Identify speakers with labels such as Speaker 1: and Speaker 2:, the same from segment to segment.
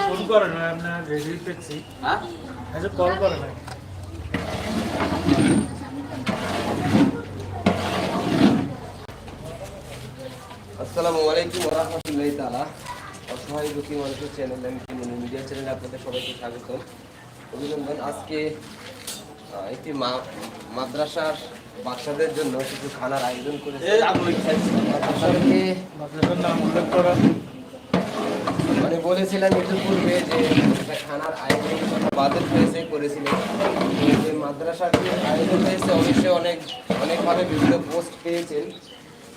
Speaker 1: Phone করে না আপনার রেডি পেয়েছি
Speaker 2: হ্যাঁ?
Speaker 1: আচ্ছা কল করে না।
Speaker 2: আসসালামু আলাইকুম রহমতুল্লাহ তালা অসহায় দুঃখী মানুষের চ্যানেল আমি মিডিয়া চ্যানেলে আপনাদের সবাইকে স্বাগত অভিনন্দন। আজকে একটি মা- মাদ্রাসার বাচ্চাদের জন্য কিছু খানার আয়োজন করেছে আপনাদেরকে
Speaker 1: মাদ্রাসার নাম উল্লেখ করা
Speaker 2: মানে বলেছিলাম একটু পূর্বে যে একটা খানার আয়োজন বাদল হয়েছে করেছিলেন। যে মাদ্রাসার আয়োজন হয়েছে অবশ্যই অনেক অনেকভাবে বিভিন্ন পোস্ট পেয়েছেন।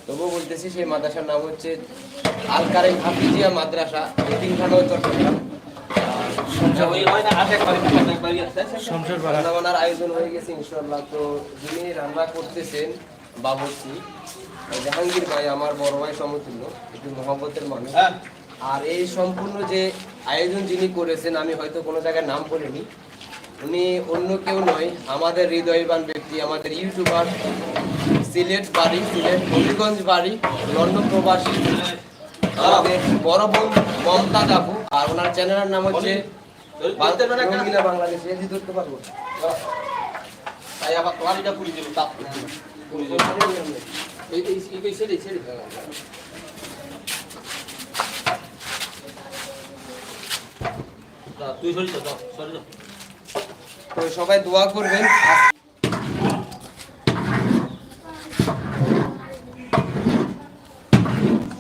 Speaker 2: তবুও বলতেছি সেই মাদ্রাসার নাম হচ্ছে আল কারিম হাফিজিয়া মাদ্রাসা এতিমখানা চট্টগ্রাম।
Speaker 1: শমশের পাড়া।
Speaker 2: রান্না বান্নার আয়োজন হয়ে গেছে ইনশাল্লাহ তো যিনি রান্না করতেছেন বাবুর্চি জাহাঙ্গীর ভাই আমার বড় ভাই সমতুল্য একটু মহব্বতের মানুষ। আর এই সম্পূর্ণ যে আয়োজন যিনি করেছেন আমি হয়তো কোনো জায়গায় নাম বলিনি উনি অন্য কেউ নয় আমাদের হৃদয়বান ব্যক্তি আমাদের ইউটিউবার সিলেট বাড়ি সিলেট হবিগঞ্জ বাড়ি লন্ডন প্রবাসী আমাদের বড় বোন মমতা কাকু আর ওনার চ্যানেলের নাম হচ্ছে বাংলাদেশ এদি ধরতে পারব
Speaker 3: তাই আবার তোয়ারিটা পুরি দেবে তাপ পুরি দেবে এই এই এই এই ছেড়ে ছেড়ে তা
Speaker 2: সবাই দোয়া করবেন।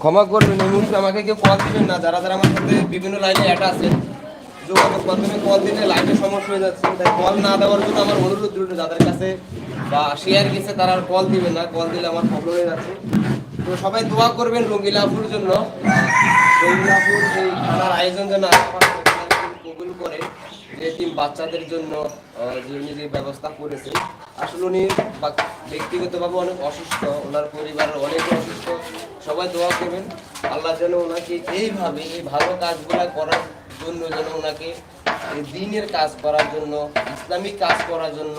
Speaker 2: ক্ষমা করবেন, এই মুহূর্তে আমাকে কেউ কল দিবেন না। যারা যারা আমার সাথে বিভিন্ন লাইনে অ্যাড আছে যোগাযোগ মাধ্যমে কল দিলে লাইনে সমস্যা হয়ে যাচ্ছে। তাই কল না দেওয়ার জন্য আমার অনুরোধ রইল, যাদের কাছে বা শেয়ার গেছে, তারা আর কল দিবে না। কল দিলে আমার প্রবলেম হয়ে যাচ্ছে। তো সবাই দোয়া করবেন রঙ্গিলাপুর জন্য। রঙ্গিলাপুর এই খানার আয়োজন যেন আশপাশ কবুল করে যে বাচ্চাদের জন্য যে ব্যবস্থা করেছে, আসলে উনি ব্যক্তিগতভাবে অনেক অসুস্থ, ওনার পরিবারের অনেক অসুস্থ। সবাই দোয়া করবেন, আল্লাহ যেন ওনাকে এইভাবে এই ভালো কাজগুলা করার জন্য যেন ওনাকে দিনের কাজ করার জন্য, ইসলামিক কাজ করার জন্য,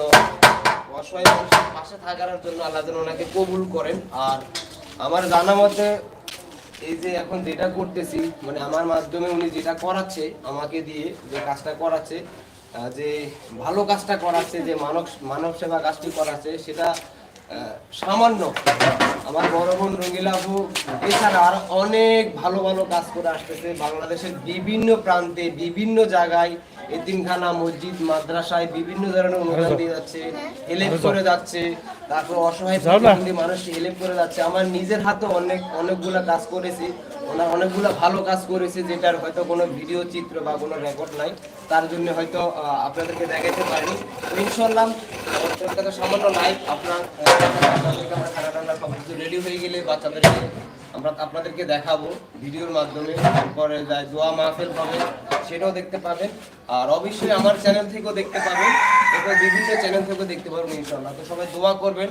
Speaker 2: অসহায় মানুষের পাশে থাকার জন্য আল্লাহ যেন ওনাকে কবুল করেন। আর আমার জানা মতে এই যে এখন যেটা করতেছি মানে আমার মাধ্যমে উনি যেটা করাচ্ছে, আমাকে দিয়ে যে কাজটা করাচ্ছে যে ভালো কাজটা করাচ্ছে, যে মানব মানব সেবা কাজটি করাচ্ছে, সেটা সামান্য। আমার বড় বোন রঙ্গিলা আপু, এছাড়া আর অনেক ভালো ভালো কাজ করে আসতেছে। বাংলাদেশের বিভিন্ন প্রান্তে, বিভিন্ন জায়গায় এতিমখানা মসজিদ মাদ্রাসায় বিভিন্ন ধরনের অনুদান দিয়ে যাচ্ছে হেল্প করে যাচ্ছে তারপর অসহায়
Speaker 1: না।
Speaker 2: হেল্প করে যাচ্ছে। আমার নিজের হাতে অনেক অনেকগুলা কাজ করেছি। ওনার অনেকগুলা ভালো কাজ করেছে যেটার হয়তো কোনো ভিডিও চিত্র বা কোনো রেকর্ড নাই। তার জন্য হয়তো আপনাদেরকে দেখাইতে পারিনি। তো ইনশাল্লাহ আপনার সামান্য লাইভ আপনার খানা টান্না রেডি হয়ে গেলে বাচ্চাদেরকে আমরা আপনাদেরকে দেখাবো ভিডিওর মাধ্যমে। তারপরে যায় দোয়া মাহফিল হবে, সেটাও দেখতে পাবেন। আর অবশ্যই আমার চ্যানেল থেকেও দেখতে পাবেন। এটা বিভিন্ন চ্যানেল থেকেও দেখতে পারবেন ইনশাল্লাহ তো সবাই দোয়া করবেন।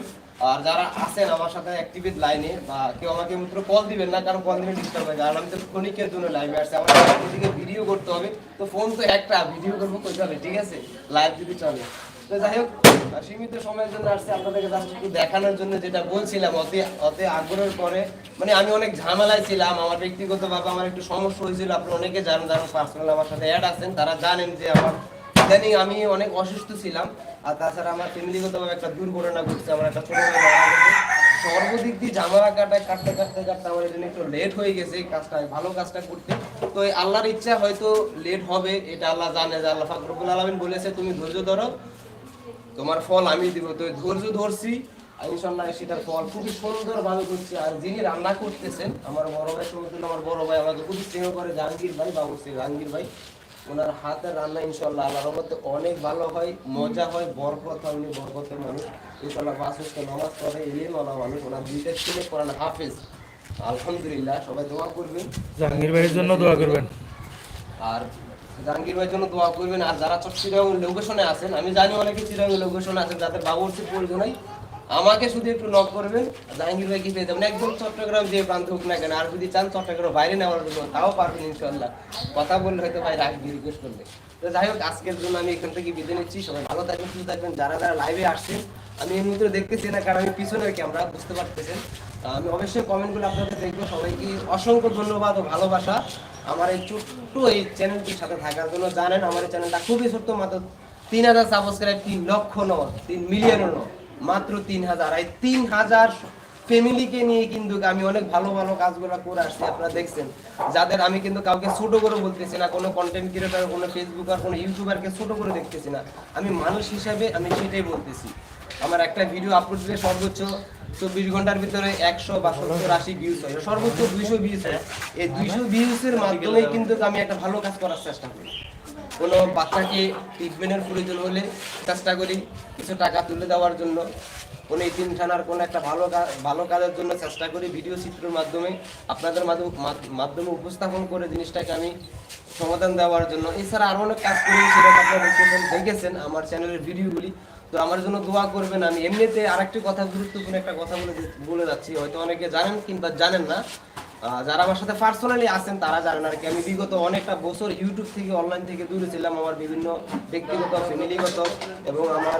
Speaker 2: আর যারা আছেন আমার সাথে অ্যাক্টিভেট লাইনে বা কেউ আমাকে মাত্র কল দিবেন না, কারণ কল দিলে ডিস্টার্ব হয় কারণ আমি তো ক্ষণিকের জন্য লাইভে আসছি আমার এদিকে ভিডিও করতে হবে। তো ফোন তো একটা ভিডিও করব করতে হবে ঠিক আছে? লাইভ যদি চলে। তো যাই হোক সীমিত সময়ের জন্য আসছে, আপনাদেরকে একটু দেখানোর জন্য যেটা বলছিলাম, অতি অতি আগ্রহের পরে। মানে আমি অনেক ঝামেলায় ছিলাম, আমার ব্যক্তিগতভাবে আমার একটু সমস্যা হয়েছিল, আপনি অনেকে জানেন, যারা পার্সোনাল আমার সাথে অ্যাড আছেন, তারা জানেন যে আমার ইদানিং আমি অনেক অসুস্থ ছিলাম, আর তাছাড়া আমার ফ্যামিলিগতভাবে একটা দুর্ঘটনা ঘটছে, আমার একটা ছোট সর্বদিক দিয়ে জামালা কাটায়, কাটতে কাটতে কাটতে আমার এজন্য একটু লেট হয়ে গেছে, এই কাজটা ভালো কাজটা করতে। তো এই আল্লাহর ইচ্ছা হয়তো লেট হবে, এটা আল্লাহ জানে যে আল্লাহ ফাকরুল আলমিন বলেছে, তুমি ধৈর্য ধরো তোমার ফল আমি দিব তো ধৈর্য ধরছি। ইনশাল্লাহ সেটার ফল খুবই সুন্দর ভাবে করছি আর যিনি রান্না করতেছেন আমার বড় ভাই সমতুল্য আমার বড় ভাই আমাকে খুবই স্নেহ করে জাহাঙ্গীর ভাই বাবু শ্রী জাহাঙ্গীর ভাই ওনার হাতের রান্না ইনশাল্লাহ আল্লাহর মধ্যে অনেক ভালো হয় মজা হয় বরকত হয় উনি বরকতের মানুষ। ইনশাল্লাহ ওয়াক্ত নামাজ পড়ে এলিম আলা মানুষ ওনার দুইটা ছেলে কোরআন হাফেজ। আলহামদুলিল্লাহ সবাই দোয়া করবেন।
Speaker 1: জাহাঙ্গীর ভাইয়ের জন্য দোয়া করবেন।
Speaker 2: আর জাহাঙ্গীর ভাইয়ের জন্য দোয়া করবেন। আর যারা চিরাং লোকেশনে আছেন, আমি জানি অনেকে চিরাং লোকেশনে আছেন, যাদের বাবুর্চির প্রয়োজন হয় আমাকে শুধু একটু নক করবেন। জাহাঙ্গীর ভাইকে পেয়ে যাবেন? একদম চট্টগ্রাম যে প্রান্ত হোক না কেন, আর যদি চান চট্টগ্রাম বাইরে নেওয়ার জন্য, তাও পারবেন ইনশাল্লাহ কথা বললে হয়তো ভাই রাখবি রিকোয়েস্ট করবে। তো যাই হোক, আজকের জন্য আমি এখান থেকে বিদায় নিচ্ছি। সবাই ভালো থাকবেন, সুস্থ থাকবেন। যারা যারা লাইভে আসছেন, আমি এই মুহূর্তে দেখতেছি না, কারণ আমি পিছনে ক্যামেরা বুঝতে পারতেছেন। আমি অবশ্যই কমেন্টগুলো আপনাদের দেখব। সবাইকে অসংখ্য ধন্যবাদ ও ভালোবাসা। আমার এই ছোট্ট এই চ্যানেলটির সাথে থাকার জন্য জানেন আমার এই চ্যানেলটা খুবই ছোট্ট, মাত্র তিন হাজার সাবস্ক্রাইব তিন লক্ষ নয়, তিন মিলিয়নও নয়, মাত্র তিন হাজার। এই তিন হাজার ফ্যামিলিকে নিয়ে কিন্তু আমি অনেক ভালো ভালো কাজগুলো করে আসছি, আপনারা দেখছেন। যাদের আমি কিন্তু কাউকে ছোট করে বলতেছি না, কোনো কন্টেন্ট ক্রিয়েটার কোনো ফেসবুকার কোনো ইউটিউবারকে ছোট করে দেখতেছি না। আমি মানুষ হিসাবে আমি সেটাই বলতেছি। আমার একটা ভিডিও আপলোড দিলে সর্বোচ্চ চব্বিশ ঘণ্টার ভিতরে একশো বা সত্তর আশি ভিউজ হয়। সর্বোচ্চ দুইশো ভিউজ হয়। এই দুইশো ভিউজের মাধ্যমে কিন্তু আমি একটা ভালো কাজ করার চেষ্টা করি। কোনো বাচ্চাকে ট্রিটমেন্টের প্রয়োজন হলে চেষ্টা করি কিছু টাকা তুলে দেওয়ার জন্য। কোনো ইতিমখানার কোনো একটা ভালো ভালো কাজের জন্য চেষ্টা করি ভিডিও চিত্রের মাধ্যমে। আপনাদের মাধ্যমে উপস্থাপন করে জিনিসটাকে আমি সমাধান দেওয়ার জন্য। এছাড়া আরও অনেক কাজ করি, সেটা আপনারা দেখেছেন। আমার চ্যানেলের ভিডিওগুলি তো আমার জন্য দোয়া করবেন। আমি এমনিতে আরেকটি কথা, গুরুত্বপূর্ণ একটা কথা বলে বলে যাচ্ছি। হয়তো অনেকে জানেন কিংবা জানেন না। যারা আমার সাথে পার্সোনালি আছেন, তারা জানেন আর কি। আমি বিগত অনেকটা বছর ইউটিউব থেকে অনলাইন থেকে দূরে ছিলাম। আমার বিভিন্ন ব্যক্তিগত ফ্যামিলিগত এবং আমার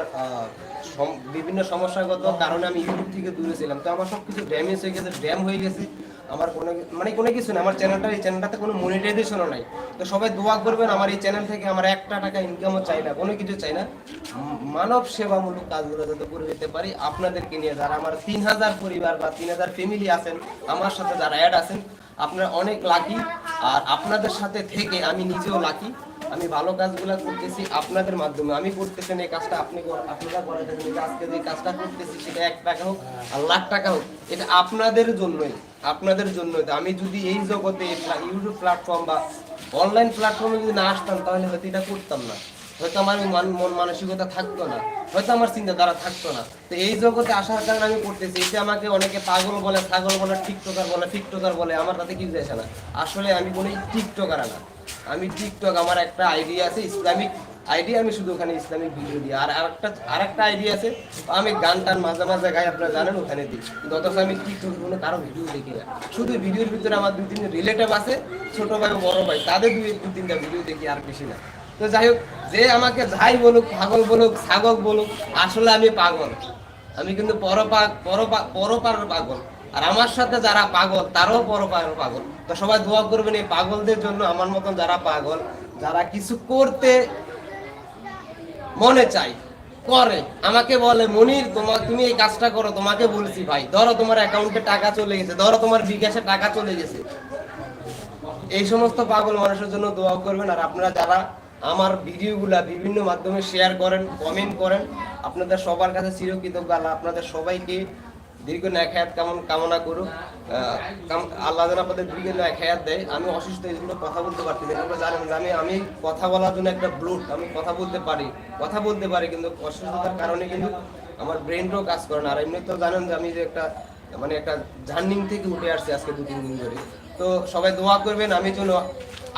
Speaker 2: বিভিন্ন সমস্যাগত কারণে আমি ইউটিউব থেকে দূরে ছিলাম। তো আমার সব কিছু ড্যামেজ হয়ে গেছে ড্যাম হয়ে গেছে। আমার কোনো মানে কোনো কিছু না, আমার চ্যানেলটা এই চ্যানেলটাতে কোনো মনিটাইজেশনও নাই। তো সবাই দোয়া করবেন, আমার এই চ্যানেল থেকে আমার একটা টাকা ইনকামও চাই না, কোনো কিছু চাই না। মানব সেবামূলক কাজগুলো যাতে করে যেতে পারি, আপনাদেরকে নিয়ে যারা আমার তিন হাজার পরিবার বা তিন হাজার ফ্যামিলি আছেন, আমার সাথে যারা অ্যাড আছেন, আপনারা অনেক লাকি আর আপনাদের সাথে থেকে আমি নিজেও লাকি আমি ভালো কাজগুলো করতেছি আপনাদের মাধ্যমে। আমি করতেছেন এই কাজটা, আপনি আপনারা করাতেছেন আজকে যে কাজটা করতেছি সেটা এক টাকা হোক আর লাখ টাকা হোক, এটা আপনাদের জন্যই। আপনাদের জন্যই আমি যদি এই জগতে ইউটিউব প্ল্যাটফর্ম বা অনলাইন প্ল্যাটফর্মে যদি না আসতাম, তাহলে হয়তো এটা করতাম না। হয়তো আমার মান- মন মানসিকতা থাকতো না। হয়তো আমার চিন্তাধারা থাকতো না। তো এই জগতে আসার কারণে আমি করতেছি। এতে আমাকে অনেকে পাগল বলে, ছাগল বলে, টিকটকার বলে টিকটকার বলে। আমার তাতে কিছু আসে না। আসলে আমি কোনো টিকটকার না। আমি টিকটক, আমার একটা আইডিয়া আছে, ইসলামিক আইডিয়া আমি শুধু ওখানে ইসলামিক ভিডিও দিই। আর আরেকটা আরেকটা আইডিয়া আছে, আমি গান টান মাঝে মাঝে গাই, আপনারা জানেন, ওখানে দিই। কিন্তু অথচ আমি টিকটক কোনো কারও ভিডিও দেখি না। শুধু ভিডিওর ভিতরে আমার দুই তিনটে রিলেটিভ আছে, ছোট ভাই, বড় ভাই, তাদের দুই দু তিনটা ভিডিও দেখি আর বেশি না। তো যাই হোক, যে আমাকে যাই বলুক, পাগল বলুক, ছাগল বলুক, আসলে আমি পাগল। আমি কিন্তু পরপা পরপা পরপার পাগল। আর আমার সাথে যারা পাগল, তারাও পরপার পাগল। তো সবাই দোয়া করবেন এই পাগলদের জন্য আমার মতন যারা পাগল, যারা কিছু করতে মনে চাই করে। আমাকে বলে, মনির তোমার তুমি এই কাজটা করো, তোমাকে বলছি ভাই, ধরো তোমার অ্যাকাউন্টে টাকা চলে গেছে, ধরো তোমার বিকাশে টাকা চলে গেছে। এই সমস্ত পাগল মানুষের জন্য দোয়া করবেন, আর আপনারা যারা আমার ভিডিওগুলা বিভিন্ন মাধ্যমে শেয়ার করেন কমেন্ট করেন, আপনাদের সবার কাছে চিরকৃতজ্ঞ আপনাদের সবাইকে দীর্ঘ ন্যাখায়াত কেমন কামনা করুক। আল্লাহ যেন আপনাদের দীর্ঘ ন্যাখায়াত দেয়। আমি অসুস্থ, এই জন্য কথা বলতে পারছি না। আপনারা জানেন আমি আমি কথা বলার জন্য একটা ব্লুট আমি কথা বলতে পারি। কথা বলতে পারি, কিন্তু অসুস্থতার কারণে কিন্তু আমার ব্রেনটাও কাজ করে না। আর এমনি তো জানেন যে আমি যে একটা মানে একটা জার্নিং থেকে উঠে আসছি আজকে দু তিন দিন ধরে। তো সবাই দোয়া করবেন, আমি যেন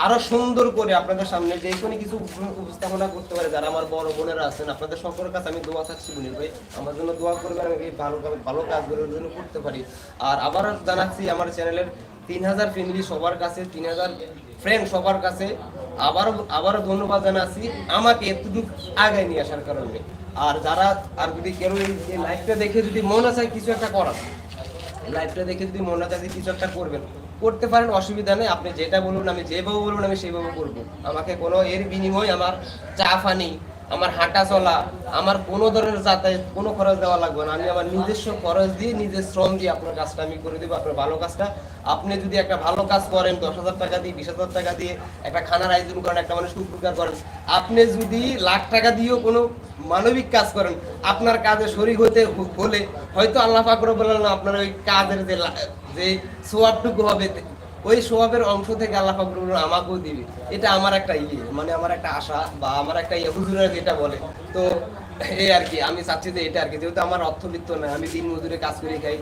Speaker 2: আরও সুন্দর করে আপনাদের সামনে যে কোনো কিছু উপস্থাপনা করতে পারে, যারা আমার বড় বোনেরা আছেন, আপনাদের সকলের কাছে আমি দোয়া থাকছি বুনির ভাই। আমার জন্য দোয়া করবেন, আমি ভালো ভালো কাজগুলোর জন্য করতে পারি। আর আবারও জানাচ্ছি আমার চ্যানেলের তিন হাজার ফ্যামিলি সবার কাছে, তিন হাজার ফ্রেন্ড সবার কাছে আবারও আবারও ধন্যবাদ জানাচ্ছি আমাকে এতটুকু আগায় নিয়ে আসার কারণে। আর যারা, আর যদি কেউ লাইফটা দেখে যদি মনে চায় কিছু একটা করার লাইফটা দেখে যদি মনে চায় কিছু একটা করবেন করতে পারেন, অসুবিধা নেই। আপনি যেটা বলুন, আমি যেভাবে বলুন, আমি সেইভাবে করব। আমাকে কোনো এর বিনিময়ে আমার চা ফানি আমার হাঁটা চলা, আমার কোনো ধরনের যাতায়াত, কোনো খরচ দেওয়া লাগবে না। আমি আমার নিজস্ব খরচ দিয়ে, নিজের শ্রম দিয়ে আপনার কাজটা আমি করে দেবো, আপনার ভালো কাজটা। আপনি যদি একটা ভালো কাজ করেন, দশ হাজার টাকা দিয়ে, বিশ হাজার টাকা দিয়ে, একটা খানার আয়োজন করেন, একটা মানুষকে উপকার করেন, আপনি যদি লাখ টাকা দিয়েও কোনো মানবিক কাজ করেন, আপনার কাজে শরীর হতে হলে, হয়তো আল্লাহ পাকর বললেন আপনার ওই কাজের যে যে সোয়াবটুকু হবে ওই সোয়াবের অংশ থেকে আল্লাহ বললেন আমাকেও দিবে। এটা আমার একটা ইয়ে মানে আমার একটা আশা বা আমার একটা ইয়ে হুজুরা যেটা বলে। তো এই আর কি, আমি চাচ্ছি যে এটা আর কি, যেহেতু আমার অর্থবিত্ত নয়, আমি দিন মজুরে কাজ করে, খাই।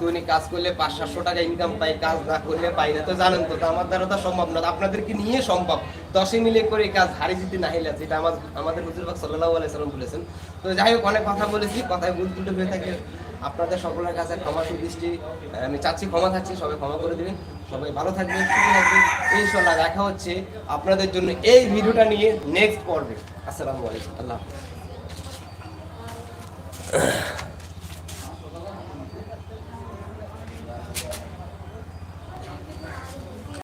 Speaker 2: দৈনিক কাজ করলে পাঁচ, সাতশো টাকা ইনকাম পাই, কাজ না করলে পাই না। তো জানেন তো আমার দ্বারা তো সম্ভব না। আপনাদেরকে নিয়ে সম্ভব? দশে মিলে করে কাজ হারি জিতে না হিলা যেটা আমার আমাদের হুজুরবাগ সাল্লাহ আলাইসাল্লাম বলেছেন। তো যাই হোক, অনেক কথা বলেছি, কথায় ভুল হয়ে থাকে। আপনাদের সকলের কাছে ক্ষমা সুদৃষ্টি আমি চাচ্ছি ক্ষমা থাকছি, সবাই ক্ষমা করে দেবেন। সবাই ভালো থাকবেন সুস্থ থাকবেন। ইনশাল্লাহ দেখা হচ্ছে আপনাদের জন্য এই ভিডিওটা নিয়ে নেক্সট পর্বে। আসসালামু আলাইকুম। আল্লাহ।